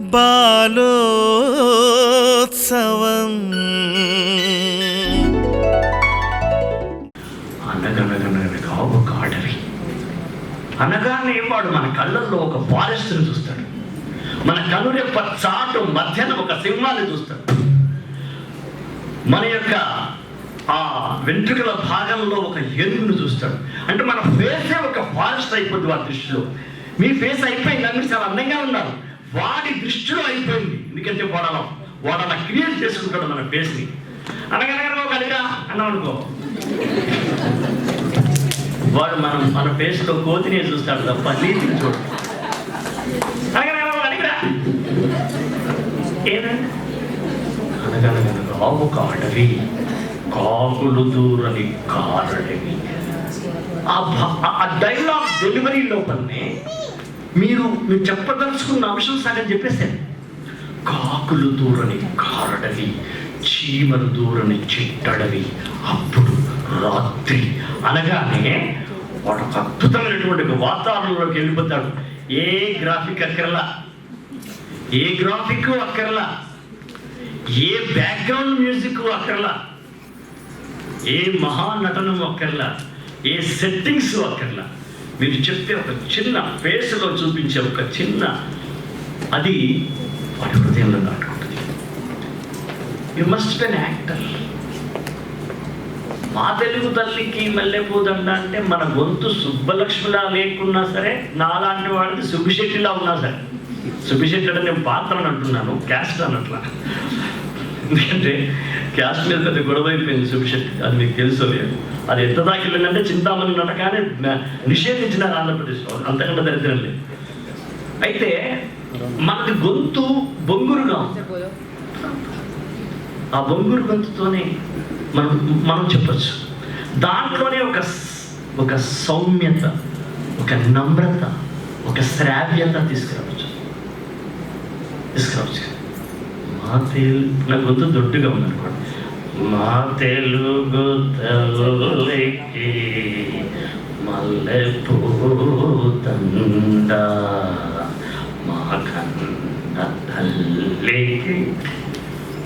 బాలోత్సవం. ఒక అడవి అనగానే వాడు? మన కళ్ళల్లో ఒక ఫారెస్ట్ని చూస్తాడు. మన కనురెప్ప చాటు మధ్యన ఒక సింహాన్ని చూస్తాడు. మన యొక్క ఆ వెంట్రుకల భాగంలో ఒక ఏనుగును చూస్తాడు. అంటే మన ఫేసే ఒక ఫారెస్ట్ అయిపోద్ది వారి దృష్టిలో. మీ ఫేస్ అయిపోయింది? అన్ని చాలా అందంగా ఉన్నారు. వాడి దృష్టిలో అయిపోయింది. ఎందుకంటే వాడు వాడు అలా క్రియేట్ చేసుకుంటాడు మన ఫేస్ని. అనగనగా కలిగా అన్నాం అనుకో. వాడు మనం మన ఫేస్లో కోతిని చూస్తాడు తప్ప నీతిని చూడు. అనగనగా ఒక అడిగిరా ఏనండి అనగనగనగా కాకులు దూరని కారడవి. ఆ ఆ డైలాగ్ డెలివరీ లోపలనే మీరు మీరు చెప్పదలుచుకున్న అంశం సగం చెప్పేశారు. కాకులు దూరని కారడవి చీమలు దూరని చిట్టడవి అప్పుడు రాత్రి. అనగానే వాడు ఒక అద్భుతమైనటువంటి వాతావరణంలోకి వెళ్ళిపోతాడు. ఏ గ్రాఫిక్ అక్కర్లా? ఏ గ్రాఫిక్ అక్కర్లా? ఏ బ్యాక్గ్రౌండ్ మ్యూజిక్ అక్కర్లా? ఏ మహానటనం అక్కర్లా? ఏ సెట్టింగ్స్ అక్కర్లా? మీరు చెప్పే ఒక చిన్న ఫేస్లో చూపించే ఒక చిన్న అది వాడి హృదయంలో నాటుకుంటుంది you must be an actor మా తెలుగు తల్లికి మల్లెపూదండ అంటే మన గొంతు సుబ్బలక్ష్మిలా లేకున్నా సరే నాలాంటి వాడికి సుబ్బిశెట్టిలా ఉన్నా సరే. సుబ్బిశెట్టి అంటే నేను పాత్రను అంటున్నాను క్యాస్ట్ అన్నట్లా ఎందుకంటే క్యాస్ట్ మీద పెద్ద గొడవ అయిపోయింది సుబ్బిశెట్టి అది మీకు తెలుసు లేదు? అది ఎంత దాకా వెళ్ళిందంటే చింతామణి నటకానే నిషేధించినారు ఆంధ్రప్రదేశ్లో అంతకంటే దరిద్రం లేదు. అయితే మనది గొంతు బొంగురుగా ఆ బొంగురు గొంతుతోనే మనం మనం చెప్పచ్చు. దాంట్లోనే ఒక ఒక సౌమ్యత ఒక నమ్రత ఒక శ్రావ్యత తీసుకురావచ్చు. తీసుకురావచ్చు. మా తెలుగు నా గొంతు దొడ్డుగా ఉందనుకోండి. మా తెలుగు తల్లికి మల్లె పూతండ మా కన్న తల్లికి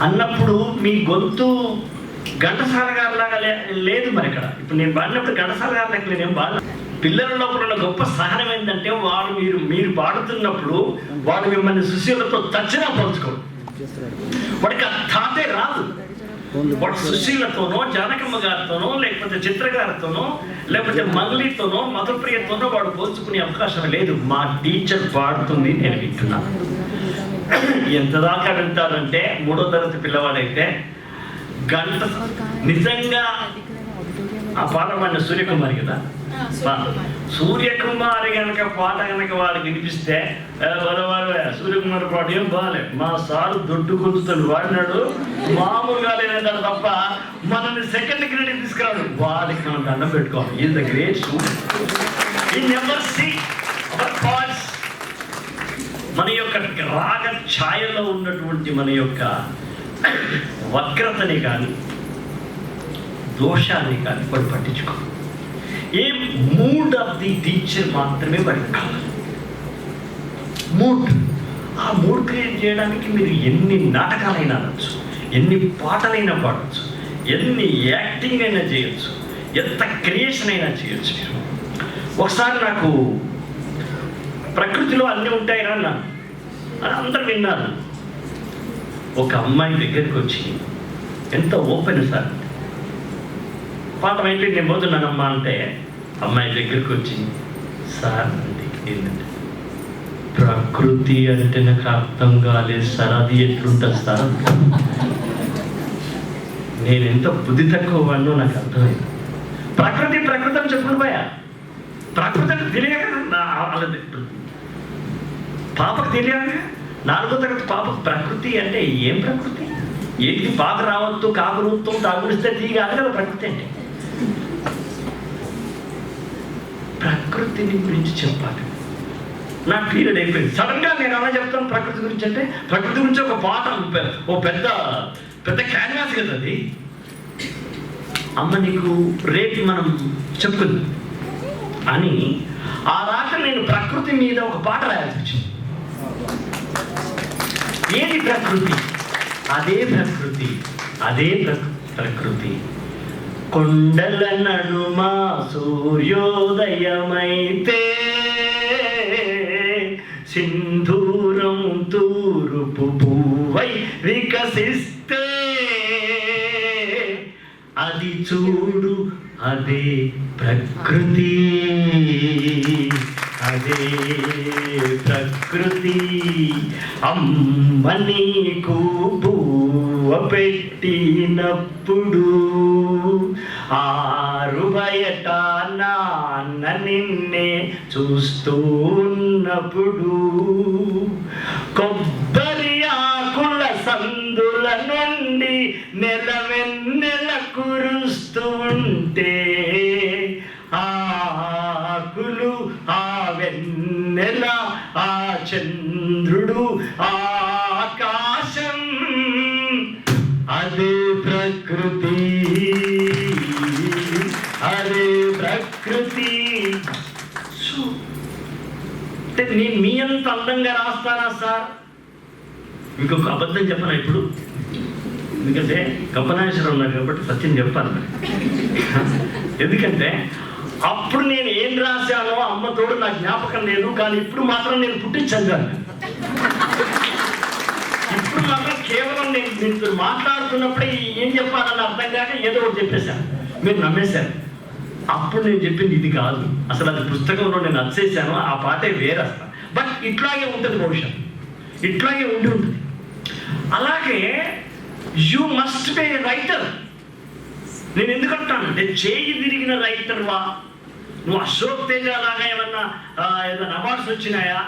అన్నప్పుడు మీ గొంతు ఘంటసాల గారిలాగా లే- లేదు మరి ఇక్కడ ఇప్పుడు నేను పాడినప్పుడు ఘంటసాల గారి లెక్క నేనేం పాడ పిల్లల లోపల ఉన్న గొప్ప సహనం ఏంటంటే వారు మీరు మీరు పాడుతున్నప్పుడు వారు మిమ్మల్ని సుశీలతో తచ్చినా పోల్చుకోడు వాడికి ఆ థాటే రాదు. వాడు సుశీలతోనో జానకమ్మ గారితోనో లేకపోతే చిత్ర గారితోనో లేకపోతే మంగళితోనో మధుప్రియతోనో వాడు పోల్చుకునే అవకాశం లేదు. మా టీచర్ పాడుతుంది నేను వింటున్నాను ఎంత దాకా వింటారంటే మూడో తరగతి పిల్లవాడైతే గంట నిజంగా ఆ పాట పాడిన సూర్యకుమారి కదా? సూర్యకుమారి. గనక పాట గనక వాడికి వినిపిస్తే "ఏ, వరే, సూర్యకుమారి పాట ఏం బాగాలే మా సారు దొడ్డు గుంతుతాడు వాడినాడు. మామూలుగా లేదంటాడు తప్ప మనల్ని సెకండ్ క్రెడిట్ తీసుకురాడు. వాడికి మనం దండం పెట్టుకోవాలి. ఈజ్ ద గ్రేట్ ఈ నెవర్ సీ మన యొక్క రాగ ఛాయలో ఉన్నటువంటి మన యొక్క వక్రతని కానీ దోషాన్ని కానీ వాడు పట్టించుకో. A mood of the teacher మాత్రమే వాడికి కావాలి. మూడ్. ఆ మూడ్ క్రియేట్ చేయడానికి మీరు ఎన్ని నాటకాలైనా అనొచ్చు ఎన్ని పాటలైనా పాడచ్చు ఎన్ని యాక్టింగ్ అయినా చేయొచ్చు ఎంత క్రియేషన్ అయినా చేయొచ్చు మీరు. ఒకసారి నాకు ప్రకృతిలో అన్నీ ఉంటాయి రా అని అందరు విన్నారు. ఒక అమ్మాయి దగ్గరికి వచ్చి ఎంత ఓపెన్ సార్ పాపం ఏంటి నేను పోతున్నానమ్మా అంటే అమ్మాయి దగ్గరికి వచ్చి సార్ ఏంటంటే ప్రకృతి అంటే నాకు అర్థం కాలేదు సార్ అది ఎట్లుంటుంది సార్? నేను ఎంత బుద్ధి తక్కువ వాడినో నాకు అర్థమైంది. ప్రకృతి ప్రకృతి అని చెప్పుకుని పోయా? ప్రకృతి అంటే తెలియక పాపకు తెలియక? నాలుగో తరగతి పాపకు ప్రకృతి అంటే ఏం ప్రకృతి? ఏంటి పాప రావద్దు కాకు రూపం తాగుడిస్తే తీగాలి కదా ప్రకృతి అంటే? ప్రకృతిని గురించి చెప్పాలి. నా పీరియడ్ అయిపోయింది. సడన్గా నేను అలా చెప్తాను ప్రకృతి గురించి అంటే ప్రకృతి గురించి ఒక పాట పె- ఓ పెద్ద పెద్ద క్యాన్వాస్ కదా అది. అమ్మ నీకు రేపు మనం చెప్పుకుందాం. అని ఆ రాత్రి నేను ప్రకృతి మీద ఒక పాట రాయాల్సి వచ్చింది. ఏది ప్రకృతి? అదే ప్రకృతి. అదే ప్ర- ప్రకృతి. కొండల నడుమ సూర్యోదయమైతే సింధూరం తూరుపు పువ్వై వికసిస్తే అది చూడు అదే ప్రకృతి. అదే ప్రకృతి. అమ్మ నీకు భూ పెట్టినప్పుడు ఆరు బయట నాన్న నిన్నే చూస్తూ ఉన్నప్పుడు కొబ్బరి ఆకుల సందుల నుండి నెలవెన్నెల కురుస్తూ ఉంటే ఆకులు ఆ వెన్నెల ఆ చంద్రుడు ఆకాశం అందంగా రాస్తానా సార్? మీకు ఒక అబద్ధం చెప్పనా ఇప్పుడు? ఎందుకంటే కప్పనాశ్వరం ఉన్నారు కాబట్టి సత్యం చెప్పాలి మరి. ఎందుకంటే అప్పుడు నేను ఏం రాశానో అమ్మతోడు నా నాకు జ్ఞాపకం లేదు కానీ ఇప్పుడు మాత్రం నేను పుట్టించాను దాన్ని. ఇప్పుడు మాత్రం కేవలం నేను మీతో మాట్లాడుతున్నప్పుడే ఏం చెప్పాలని అర్థం కాక ఏదో ఒకటి చెప్పేశాను మీరు నమ్మేశారు. అప్పుడు నేను చెప్పింది ఇది కాదు. అసలు అది పుస్తకంలో నేను నచ్చేసాను ఆ పాటే వేరే బట్ ఇట్లాగే ఉంటుంది భవిష్యత్ ఇట్లాగే ఉండి ఉంటుంది. అలాగే యూ మస్ట్ బి రైటర్ నేను ఎందుకంటాను అంటే చేయి తిరిగిన రైటర్ వా? నువ్వు అశోక్ తేజ లాగా ఏమన్నా ఏదైనా అవార్డ్స్ వచ్చినాయా?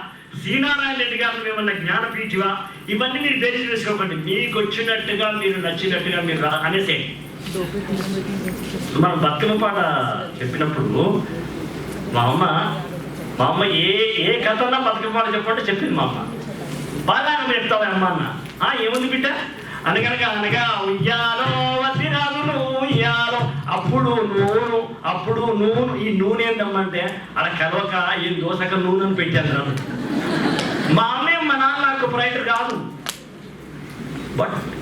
శ్రీనారాయణ రెడ్డి గారు ఏమన్నా జ్ఞానపీఠివా? ఇవన్నీ మీరు బేరీజ్ వేసుకోకండి మీకు వచ్చినట్టుగా మీరు నచ్చినట్టుగా మీరు రా అనేసే. మనం బతుకమ్మ పాట చెప్పినప్పుడు మా అమ్మ మా అమ్మ ఏ ఏ కథన్నా బతికిపోవాలి చెప్పంటే చెప్పింది మా అమ్మ. బాగా నువ్వు చెప్తావా అమ్మ అన్న. "ఆ, ఏముంది బిడ్డ? అనగనగా అనగా ఉయ్యాలో వదిరాదులు ఉయ్యాలో. అప్పుడు నూనె అప్పుడు నూనె. ఈ నూనె ఏంటమ్మంటే అలా కలవక ఈ దోసక నూనెను పెట్టాను నన్ను. మా అమ్మే మా నాన్న నాకు రైటర్ కాదు. But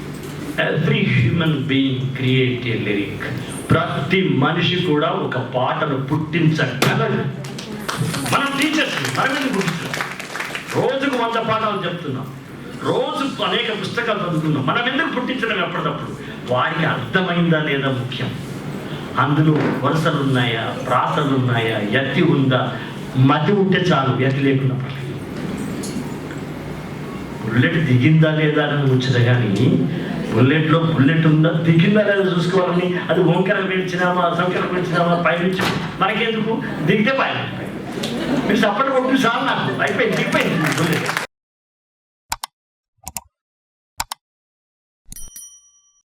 every human being create a lyric ప్రతి మనిషి కూడా ఒక పాటను పుట్టించగలడు. మనం టీచర్స్ మనం ఎందుకు రోజుకు వంద పాఠాలు చెప్తున్నాం. రోజు అనేక పుస్తకాలు చదువుకున్నాం మనం ఎందుకు పుట్టించడం ఎప్పటికప్పుడు? వారికి అర్థమైందా లేదా ముఖ్యం? అందులో వరుసలు ఉన్నాయా ప్రాసలు ఉన్నాయా యతి ఉందా? మతి ఉంటే చాలు ఎత్తి లేకుండా బుల్లెట్ దిగిందా లేదా అని ఉంచదు కానీ బుల్లెట్లో బుల్లెట్ ఉందా? దిగిందా లేదా చూసుకోవాలని అది వంకర పెంచినామా సంకర పెంచినామా పైనుంచి మనకెందుకు? దిగితే పైన మీరు సపోర్ట్ కొట్టు చాలు నాకు అయిపోయింది అయిపోయింది